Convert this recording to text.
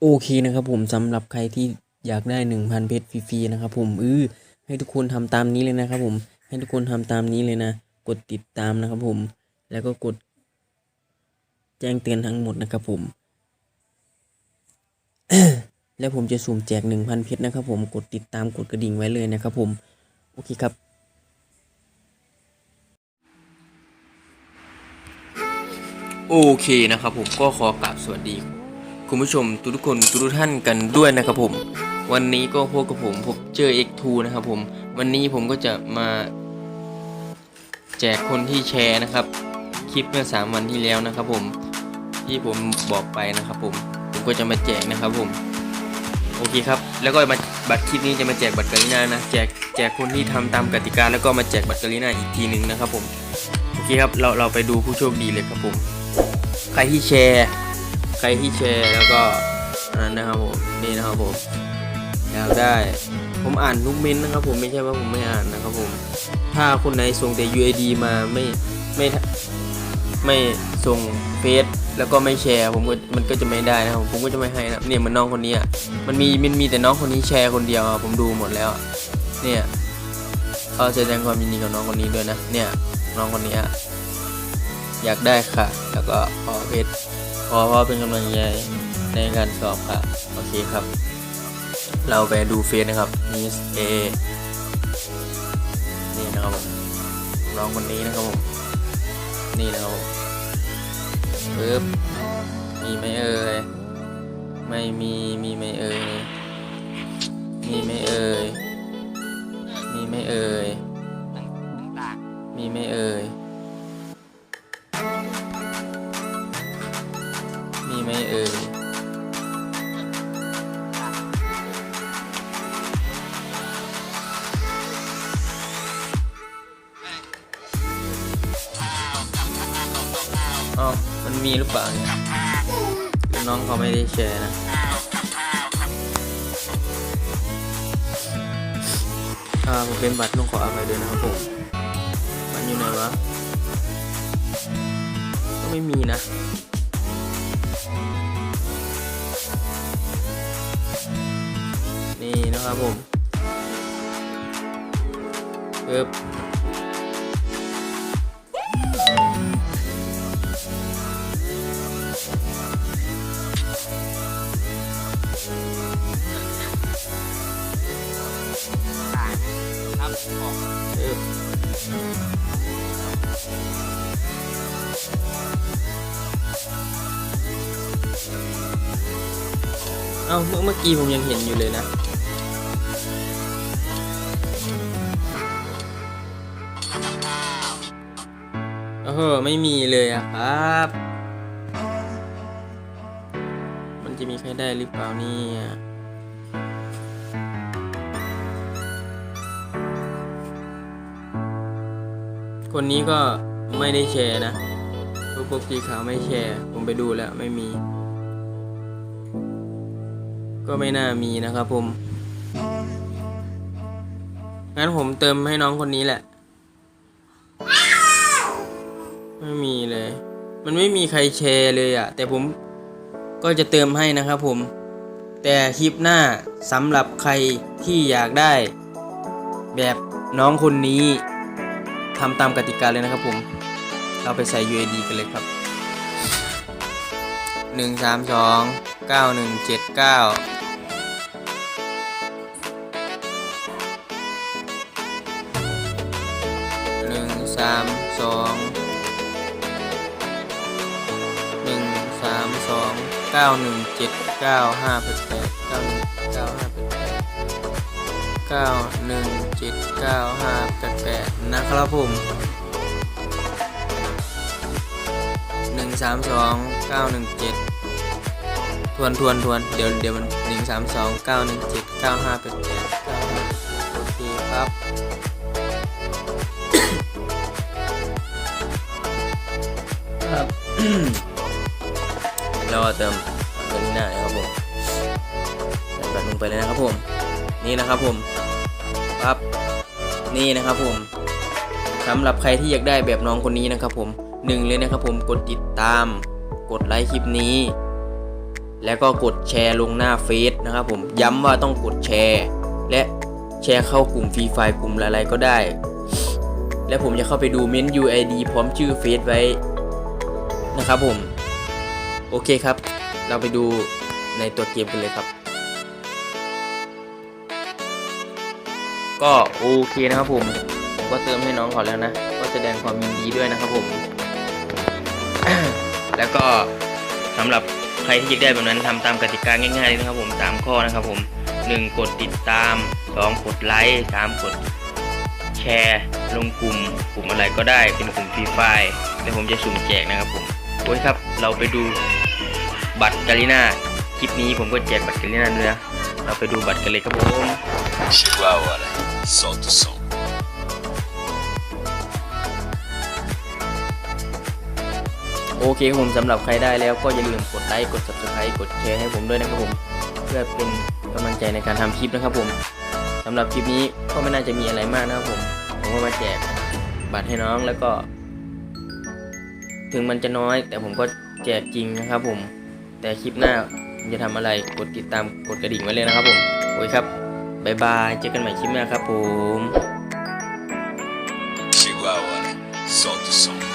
โอเคนะครับผมสำหรับใครที่อยากได้หนึ่งพันเพชรฟรีๆนะครับผมเออให้ทุกคนทำตามนี้เลยนะครับผมให้ทุกคนทำตามนี้เลยนะ กดติดตามนะครับผม แล้วก็กด แจ้งเตือนทั้งหมดนะครับผม แล้วผมจะสุ่มแจกหนึ่งพันเพชรนะครับผม กดติดตามกดกระดิ่งไว้เลยนะครับผม โอเคครับโอเคนะครับผมก็ขอกราบสวัสดี คุณผู้ชมทุกทุกคนทุกท่านกันด้วยนะครับผม วันนี้ก็พบกับผมพบเจอ X2 นะครับผม วันนี้ผมก็จะมา แจกคนที่แชร์นะครับ คลิปเมื่อ 3 วันที่แล้วนะครับผม ที่ผมบอกไปนะครับผม ผมก็จะมาแจกนะครับผม โอเคครับ แล้วก็มาบัตรคลิปนี้จะมาแจกบัตรกาลิน่านะ แจกแจกคนที่ทำตามกติกาแล้วก็มาแจกบัตรกาลิน่าอีกทีหนึ่งนะครับผม โอเคครับ เราเราไปดูผู้โชคดีเลยครับผม ใครที่แชร์ ใครที่แชร์แล้วก็นั้นนะครับผมนี่นะครับผมอยากได้ผมอ่านทุกเม้นต์นะครับ ผมไม่ใช่ว่าผมไม่อ่านนะครับผม ถ้าคนไหนส่งแต่ UID มาไม่ไม่ไม่ส่งเฟซแล้วก็ไม่แชร์ผมก็มันก็จะไม่ได้นะครับผมก็จะไม่ให้นะเนี่ยมันน้องคนนี้มันมีมันมีแต่น้องคนนี้แชร์คนเดียวผมดูหมดแล้วเนี่ยเขาแสดงความยินดีกับน้องคนนี้ด้วยนะเนี่ยน้องคนนี้อะอยากได้ค่ะ แล้วก็ขอเพจ ขอเพราะเป็นกำลังใจในการสอบค่ะ โอเคครับ เราไปดูเฟซนะครับมิสเอนี่นะครับผมน้องคนนี้นะครับผม นี่นะครับผมปึ๊บมีไหมเอ่ย ไม่มี มีไหมเอ่ย มีไหมเอ๋อมันมีหรือเปล่าเนี่ยคือน้องเขาไม่ได้แชร์นะอ่าผมเป็นบัตรต้องขออภัยด้วยนะครับผมมันอยู่ไหนวะ ก็ไม่มีนะนี่นะครับผมปึ๊บ ปึ๊บเอ้าเมื่อเมื่อกี้ผมยังเห็นอยู่เลยนะโอ้โหไม่มีเลยอะครับ มันจะมีใครได้หรือเปล่านี่ คนนี้ก็ไม่ได้แชร์นะพวกพวกสีขาวไม่แชร์ ผมไปดูแล้วไม่มี ก็ไม่น่ามีนะครับผมงั้นผมเติมให้น้องคนนี้แหละ ไม่มีเลย มันไม่มีใครแชร์เลยอะแต่ผมก็จะเติมให้นะครับผม แต่คลิปหน้าสำหรับใครที่อยากได้ แบบน้องคนนี้ ทำตามกติกาเลยนะครับผม เราไปใส่ UID กันเลยครับหนึ่งสามสองเก้าหนึ่งเจ็ดเก้าหนึ่งสามสองหนึ่งสามสองเก้าหนึ่งเจ็ดเก้าห้าแปดแปดเก้าหนึ่งเก้าห้าแปด แปดเก้าหนึ่งเจ็ดเก้าห้าแปดแปดนะครับผมหนึ่งสามสองเก้าหนึ่งเจ็ดทวนทวนทวนเดี๋ยวเดี๋ยวมันหนึ่งสามสองเก้าหนึ่งเจ็ดเก้าห้าแปดแปดโอเคครับครับรอเติม นี่นะครับผมปั๊บนี่นะครับผมสำหรับใครที่อยากได้แบบน้องคนนี้นะครับผมหนึ่งเลยนะครับผมกดติดตาม กดไลค์คลิปนี้ แล้วก็กดแชร์ลงหน้าเฟซนะครับผมย้ำว่าต้องกดแชร์ และแชร์เข้ากลุ่มฟรีไฟล์กลุ่มอะไรก็ได้ และผมจะเข้าไปดูเม้น UID พร้อมชื่อเฟซไว้นะครับผม โอเคครับ เราไปดูในตัวเกมกันเลยครับ ก็โอเคนะครับผมก็เติมให้น้องเขาแล้วนะ ก็แสดงความยินดีด้วยนะครับผม แล้วก็สำหรับใครที่อยากได้แบบนั้นทำตามกติกาง่ายๆเลยนะครับผมตามข้อนะครับผม 1 กดติดตาม 2 กดไลค์ 3 กดแชร์ลงกลุ่มกลุ่มอะไรก็ได้เป็นกลุ่มฟรีไฟล์แล้วผมจะสุ่มแจกนะครับผมโอ้ยครับเราไปดูบัตรกาลิน่าคลิปนี้ผมก็แจกบัตรกาลิน่าด้วยนะเราไปดูบัตรกันเลยครับผม Solta o som. โอเคครับผมสำหรับใครได้แล้วก็อย่าลืมกดไลค์ กด subscribe กดแชร์ให้ผมด้วยนะครับผม เพื่อเป็นกำลังใจในการทำคลิปนะครับผมสำหรับคลิปนี้ก็ไม่น่าจะมีอะไรมากนะครับผม ผมก็มาแจกบัตรให้น้องแล้วก็ ถึงมันจะน้อย แต่ผมก็แจกจริงนะครับผม แต่คลิปหน้าผมจะทำอะไรกดติดตามกดกระดิ่งไว้เลยนะครับผมโอ้ยครับ บายบาย เจอกันใหม่คลิปหน้าครับผม Chihuahua, Solta o som.